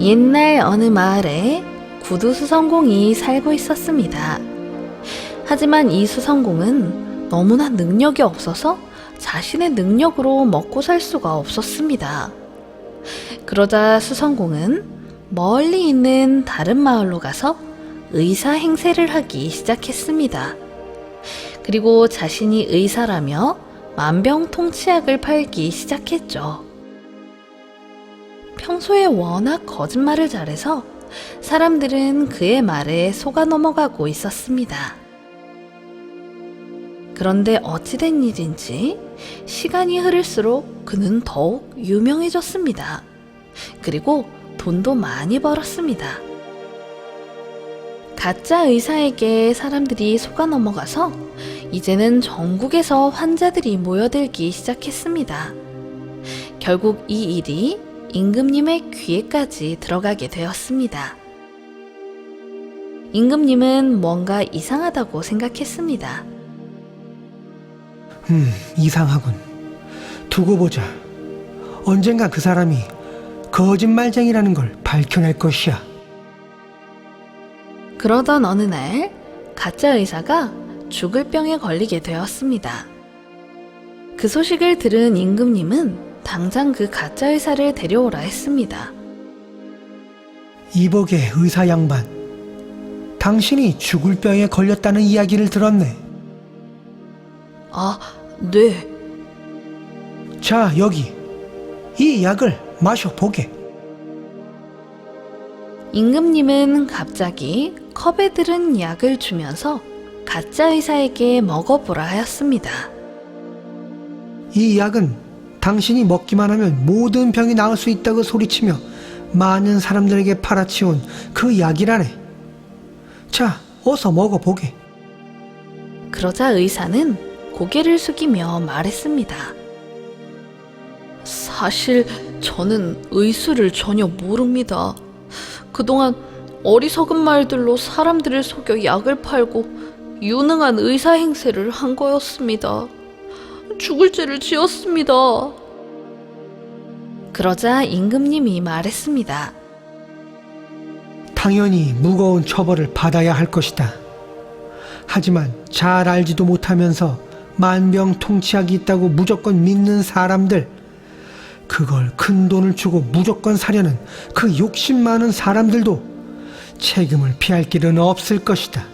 옛날 어느 마을에 구두 수성공이 살고 있었습니다. 하지만 이 수성공은 너무나 능력이 없어서 자신의 능력으로 먹고 살 수가 없었습니다. 그러자 수성공은 멀리 있는 다른 마을로 가서 의사 행세를 하기 시작했습니다. 그리고 자신이 의사라며 만병통치약을 팔기 시작했죠. 평소에 워낙 거짓말을 잘해서 사람들은 그의 말에 속아 넘어가고 있었습니다. 그런데 어찌된 일인지 시간이 흐를수록 그는 더욱 유명해졌습니다. 그리고 돈도 많이 벌었습니다. 가짜 의사에게 사람들이 속아 넘어가서 이제는 전국에서 환자들이 모여들기 시작했습니다. 결국 이 일이 임금님의 귀에까지 들어가게 되었습니다. 임금님은 뭔가 이상하다고 생각했습니다. 음, 이상하군. 두고 보자. 언젠가 그 사람이 거짓말쟁이라는 걸 밝혀낼 것이야. 그러던 어느 날 가짜 의사가 죽을 병에 걸리게 되었습니다. 그 소식을 들은 임금님은 당장 그 가짜 의사를 데려오라 했습니다. 이복의 의사 양반. 당신이 죽을 병에 걸렸다는 이야기를 들었네. 아, 네. 자, 여기. 이 약을 마셔보게. 임금님은 갑자기 컵에 들은 약을 주면서 가짜 의사에게 먹어보라 하였습니다. 이 약은 당신이 먹기만 하면 모든 병이 나을 수 있다고 소리치며 많은 사람들에게 팔아치운 그 약이라네. 자, 어서 먹어보게. 그러자 의사는 고개를 숙이며 말했습니다. 사실 저는 의술을 전혀 모릅니다. 그동안 어리석은 말들로 사람들을 속여 약을 팔고 유능한 의사 행세를 한 거였습니다. 죽을 죄를 지었습니다. 그러자 임금님이 말했습니다. 당연히 무거운 처벌을 받아야 할 것이다. 하지만 잘 알지도 못하면서 만병통치약이 있다고 무조건 믿는 사람들, 그걸 큰 돈을 주고 무조건 사려는 그 욕심 많은 사람들도 책임을 피할 길은 없을 것이다.